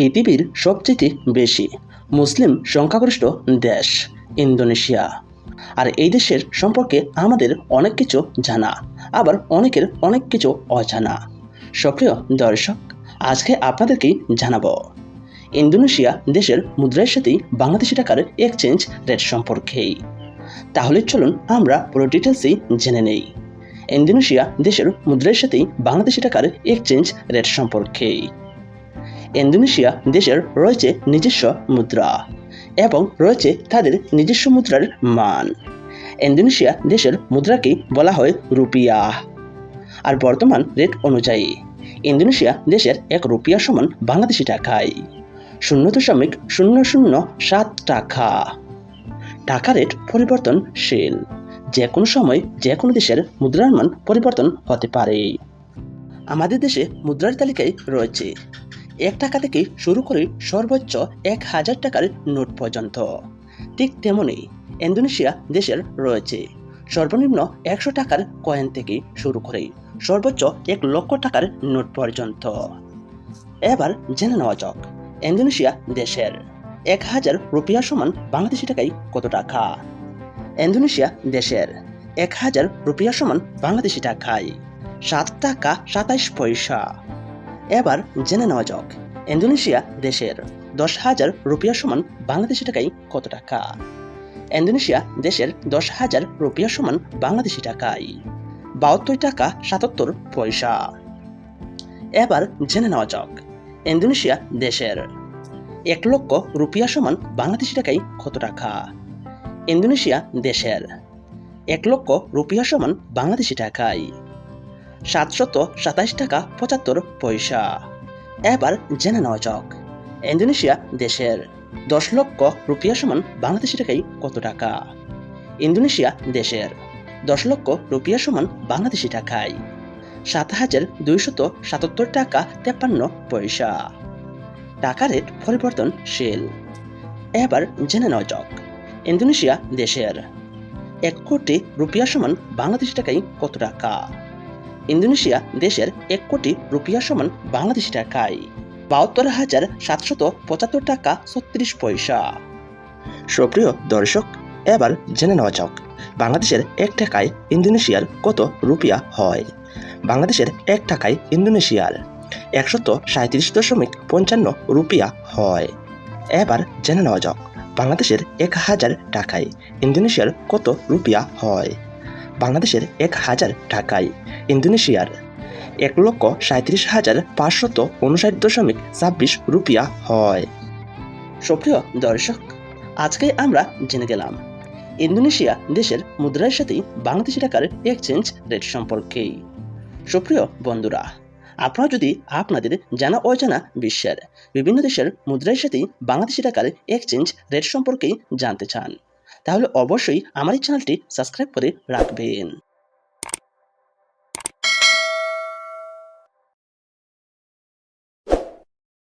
পৃথিবীর সবচেয়ে বেশি মুসলিম সংখ্যাগরিষ্ঠ দেশ, ইন্দোনেশিয়া। আর এই দেশের সম্পর্কে আমাদের অনেক কিছু জানা, আবার অনেকের অনেক কিছু অজানা। সক্রিয় দর্শক, আজকে আপনাদেরকেই জানাব। ইন্দোনেশিয়া দেশের মুদ্রার সাথেই বাংলাদেশি টাকার এক্সচেঞ্জ রেট সম্পর্কেই। তাহলে চলুন আমরা পুরো ডিটেলসই জেনে নেই। ইন্দোনেশিয়া দেশের মুদ্রার সাথেই বাংলাদেশি টাকার এক্সচেঞ্জ রেট সম্পর্কেই। ইন্দোনেশিয়া দেশের রয়েছে নিজস্ব মুদ্রা এবং রয়েছে তাদের নিজস্ব মুদ্রার মান। ইন্দোনেশিয়া দেশের মুদ্রাকেই বলা হয় রুপিয়া। আর বর্তমান রেট অনুযায়ী, ইন্দোনেশিয়া দেশের এক রুপিয়া সমান বাংলাদেশি টাকায়, শূন্য দশমিক শূন্য শূন্য সাত টাকা। টাকা রেট পরিবর্তনশীল যে কোনো সময় যে কোনো দেশের মুদ্রার মান পরিবর্তন হতে পারে। আমাদের দেশে মুদ্রার তালিকায় রয়েছে এক টাকা থেকে শুরু করে সর্বোচ্চ এক হাজার টাকার নোট পর্যন্ত। ঠিক তেমনি ইন্দোনেশিয়া দেশের রয়েছে। সর্বনিম্ন একশো টাকার কয়েন থেকে শুরু করে সর্বোচ্চ এক লক্ষ টাকার নোট পর্যন্ত। এবার জেনে নেওয়া যাক, ইন্দোনেশিয়া দেশের এক হাজার রুপিয়া সমান বাংলাদেশি টাকায় কত টাকা? ইন্দোনেশিয়া দেশের এক হাজার রুপিয়া সমান বাংলাদেশি টাকায় সাত টাকা সাতাইশ পয়সা। এবার জেনে নেওয়া যাক। ইন্দোনেশিয়া দেশের দশ হাজার রুপিয়া সমান বাংলাদেশি টাকায় কত টাকা? ইন্দোনেশিয়া দেশের দশ হাজার রুপিয়া সমান বাংলাদেশি টাকায় বাহাত্তর টাকা সাতাত্তর পয়সা। এবার জেনে নেওয়া যাক, ইন্দোনেশিয়া দেশের এক লক্ষ রুপিয়া সমান বাংলাদেশি টাকায় কত টাকা? ইন্দোনেশিয়া দেশের এক লক্ষ রুপিয়া সমান বাংলাদেশি টাকায় সাতশত সাতাশ টাকা পঁচাত্তর পয়সা। এবার জেনে নেওয়া যাক। ইন্দোনেশিয়া দেশের দশ লক্ষ রুপিয়া সমান বাংলাদেশি টাকায় কত টাকা? ইন্দোনেশিয়া দেশের দশ লক্ষ রুপিয়া সমান বাংলাদেশি টাকায় সাত হাজার দুইশত সাতাত্তর টাকা তেপ্পান্ন পয়সা। টাকা রেট পরিবর্তনশীল। এবার জেনে নেওয়া যাক। ইন্দোনেশিয়া দেশের এক কোটি রুপিয়া সমান বাংলাদেশি টাকায় কত টাকা? ইন্দোনেশিয়া দেশের এক কোটি রুপিয়া সমান বাংলাদেশি টাকায়। বাহাত্তর হাজার সাতশত পঁচাত্তর টাকা ছত্রিশ পয়সা। সক্রিয় দর্শক, এবার জেনে নেওয়া যাক, বাংলাদেশের এক টাকায় ইন্দোনেশিয়ার কত রুপিয়া হয়? বাংলাদেশের এক টাকায় ইন্দোনেশিয়ার একশত সাঁত্রিশ দশমিক পঞ্চান্ন রুপিয়া হয়। এবার জেনে নেওয়া যাক, বাংলাদেশের এক হাজার টাকায় ইন্দোনেশিয়ার কত রুপিয়া হয়? বাংলাদেশের এক হাজার টাকায় ইন্দোনেশিয়ার এক লক্ষ সাঁত্রিশ হাজার পাঁচশত উনষাট দশমিক ছাব্বিশ রুপিয়া হয়। সুপ্রিয় দর্শক, আজকে আমরা জেনে গেলাম, ইন্দোনেশিয়া দেশের মুদ্রার সাথে বাংলাদেশি টাকার এক্সচেঞ্জ রেট সম্পর্কে। সুপ্রিয় বন্ধুরা, আপনারা যদি আপনাদের জানা অজানা বিশ্বের বিভিন্ন দেশের মুদ্রার সাথে বাংলাদেশি টাকার এক্সচেঞ্জ রেট সম্পর্কে জানতে চান তাহলে অবশ্যই আমার এই চ্যানেলটি সাবস্ক্রাইব করে রাখবেন।